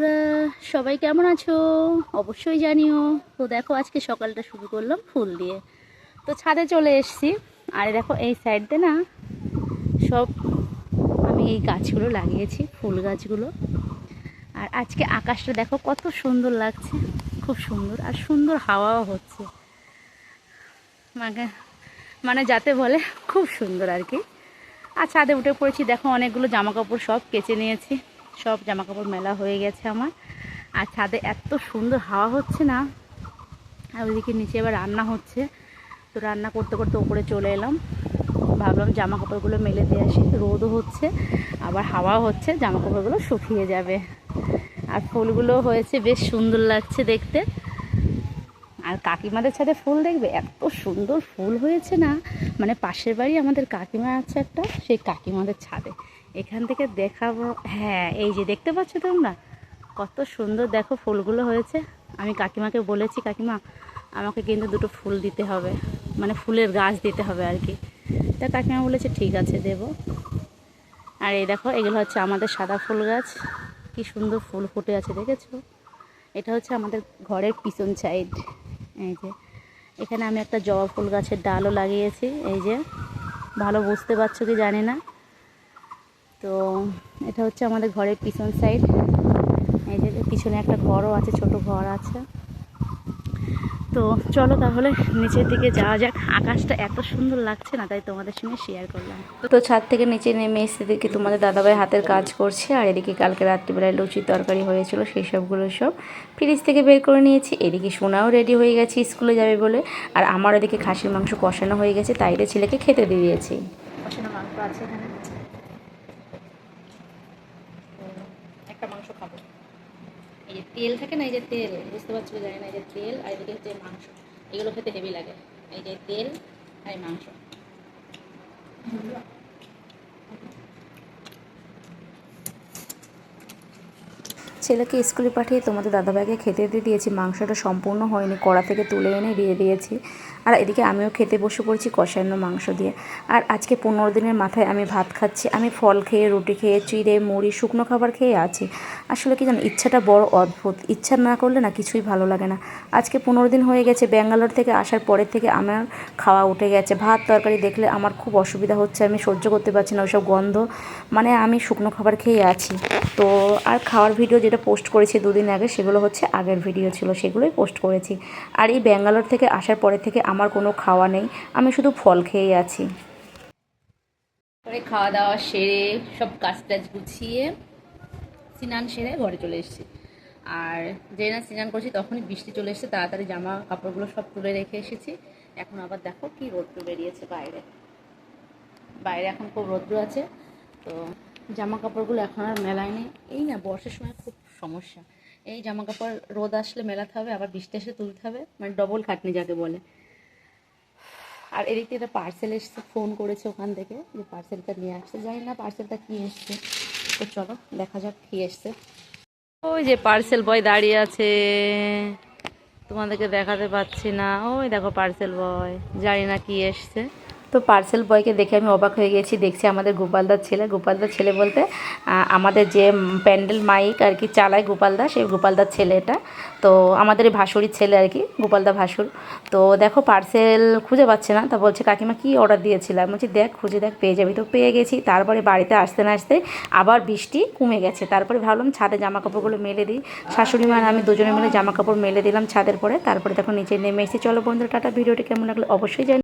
বন্ধুরা, সবাই কেমন আছো? অবশ্যই জানিও। তো দেখো, আজকে সকালটা শুরু করলাম ফুল দিয়ে। তো ছাদে চলে এসেছি। আর দেখো, এই সাইডে না সব আমি এই গাছগুলো লাগিয়েছি, ফুল গাছগুলো। আর আজকে আকাশটা দেখো, কত সুন্দর লাগছে। খুব সুন্দর। আর সুন্দর হাওয়াও হচ্ছে। মানে মানে যাতে বলে, খুব সুন্দর আর কি। আর ছাদে উঠে পড়েছি। দেখো, অনেকগুলো জামা কাপড় সব কেচে নিয়েছি। সব জামা কাপড় মেলা হয়ে গেছে আমার। আর ছাদে এত সুন্দর হাওয়া হচ্ছে না। আর ওইদিকে নিচে এবার রান্না হচ্ছে। তো রান্না করতে করতে ওপরে চলে এলাম। ভাবলাম জামা কাপড়গুলো মেলে দিয়ে আসি। রোদও হচ্ছে, আবার হাওয়াও হচ্ছে জামা কাপড়গুলো শুকিয়ে যাবে। আর ফুলগুলো হয়েছে, বেশ সুন্দর লাগছে দেখতে। আর কাকিমাদের ছাদে ফুল দেখবে? এত সুন্দর ফুল হয়েছে না। মানে পাশের বাড়ি আমাদের কাকিমা আছে একটা, সেই কাকিমাদের ছাদে। এখান থেকে দেখাবো। হ্যাঁ এই যে দেখতে পাচ্ছ তোমরা? কত সুন্দর দেখো ফুলগুলো হয়েছে। আমি কাকিমাকে বলেছি, কাকিমা, আমাকে কিন্তু দুটো ফুল দিতে হবে। মানে ফুলের গাছ দিতে হবে আর কি। তা কাকিমা বলেছে, ঠিক আছে, দেব। আর এই দেখো, এগুলো হচ্ছে আমাদের সাদা ফুল গাছ। কি সুন্দর ফুল ফুটে আছে, দেখেছ? এটা হচ্ছে আমাদের ঘরের পিছন সাইড। এই যে, এখানে আমি একটা জবা ফুল গাছের ডালও লাগিয়েছি। এই যে, ভালো বুঝতে পারছ কি জানি না? তো এটা হচ্ছে আমাদের ঘরের পিছন সাইড এই যে পিছনে একটা ঘরও আছে, ছোট ঘর আছে। তো চলো তাহলে নিচের দিকে যাওয়া যাক। আকাশটা এত সুন্দর লাগছে না, তাই তোমাদের সঙ্গে শেয়ার করলাম। তো ছাদ থেকে নিচে নেমে এসে দেখি তোমাদের দাদাভাই হাতের কাজ করছে, আর এদিকে কালকে রাত্রিবেলায় লুচি তরকারি হয়েছিল, সেই সবগুলো সব ফ্রিজ থেকে বের করে নিয়েছি। এদিকে সোনাও রেডি হয়ে গেছে, স্কুলে যাবে বলে। আর আমার এদিকে খাসির মাংস কষানো হয়ে গেছে, তাই ছেলেকে খেতে দিয়েছি। কষানো মাংস আছে এখানে একটা মাংস খাব এই যে তেল থাকে না, এই যে তেল, বুঝতে পারছ জানি না, এই যে তেল আর এদিকে হচ্ছে মাংস, এগুলো খেতে হেভি লাগে। এই যে তেল আর মাংস। ছেলেকে স্কুলে পাঠিয়ে তোমাদের দাদাভাইকে খেতে দিয়ে দিয়েছি। মাংসটা সম্পূর্ণ হয়নি, কড়া থেকে তুলে এনে দিয়ে দিয়েছি। আর এদিকে আমিও খেতে বসে পড়েছি কষানো মাংস দিয়ে। আর আজকে পনেরো দিনের মাথায় আমি ভাত খাচ্ছি। আমি ফল খেয়ে, রুটি খেয়ে, চিড়ে, মুড়ি, শুকনো খাবার খেয়ে আছি। আসলে কি জানো, ইচ্ছাটা বড় অদ্ভুত। ইচ্ছা না করলে না কিছুই ভালো লাগে না। আজকে পনেরো দিন হয়ে গেছে, ব্যাঙ্গালোর থেকে আসার পরের থেকে আমার খাওয়া উঠে গেছে। ভাত তরকারি দেখলে আমার খুব অসুবিধা হচ্ছে, আমি সহ্য করতে পারছি না ওইসব গন্ধ। মানে আমি শুকনো খাবার খেয়ে আছি। তো আর খাওয়ার ভিডিও যেটা পোস্ট করেছি দুদিন আগে, সেগুলো হচ্ছে আগের ভিডিও ছিল, সেগুলোই পোস্ট করেছি। আর এই ব্যাঙ্গালোর থেকে আসার পরে থেকে আমার কোনো খাওয়া নেই, আমি শুধু ফল খেয়েই আছি। খাওয়া দাওয়া সেরে সব কাজ টাজ গুছিয়ে স্নান সেরে ঘরে চলে এসেছি। আর যে না স্নান করছি তখনই বৃষ্টি চলে এসেছে, তাড়াতাড়ি জামা কাপড়গুলো সব তুলে রেখে এসেছি। এখন আবার দেখো কি রৌদ্র বেরিয়েছে বাইরে। বাইরে এখন খুব রৌদ্র আছে, তো জামা কাপড়গুলো এখন আর মেলায়নি এই না, বর্ষার সময় খুব সমস্যা। এই জামা কাপড় রোদ আসলে মেলাতে হবে, আবার বৃষ্টি এসে তুলতে হবে। মানে ডবল খাটনি যাকে বলে। আর এদিক একটা পার্সেল এসছে ফোন করেছে ওখান থেকে যে পার্সেলটা নিয়ে আসছে জানি না পার্সেলটা কী এসছে। তো চলো, দেখা যাক কী এসছে। ওই যে পার্সেল বয় দাঁড়িয়ে আছে। তোমাদেরকে দেখাতে পাচ্ছি না। ওই দেখো পার্সেল বয় জানি না কি এসছে। তো পার্সেল বয়কে দেখে আমি অবাক হয়ে গেছি। দেখছি আমাদের গোপালদার ছেলে। গোপালদার ছেলে বলতে আমাদের যে প্যান্ডেল মাইক আর কি চালায় গোপালদা, সেই গোপালদার ছেলে এটা। তো আমাদের এই ভাসুরির ছেলে আর কি, গোপালদা ভাসুর। তো দেখো পার্সেল খুঁজে পাচ্ছে না। তা বলছে, কাকিমা, কি অর্ডার দিয়েছিলাম? বলছি, দেখ, খুঁজে দেখ, পেয়ে যাবি তো পেয়ে গেছি। তারপরে বাড়িতে আসতে না আসতে আবার বৃষ্টি কমে গেছে। তারপরে ভাবলাম ছাদে জামা কাপড়গুলো মেলে দিই। শাশুড়ি মা আমি দুজনে মিলে জামা কাপড় মেলে দিলাম ছাদের পরে। তারপরে দেখো নিচে নেমে এসেছি। চলো বন্ধুরা, টাটা। ভিডিওটি কেমন লাগল অবশ্যই জানি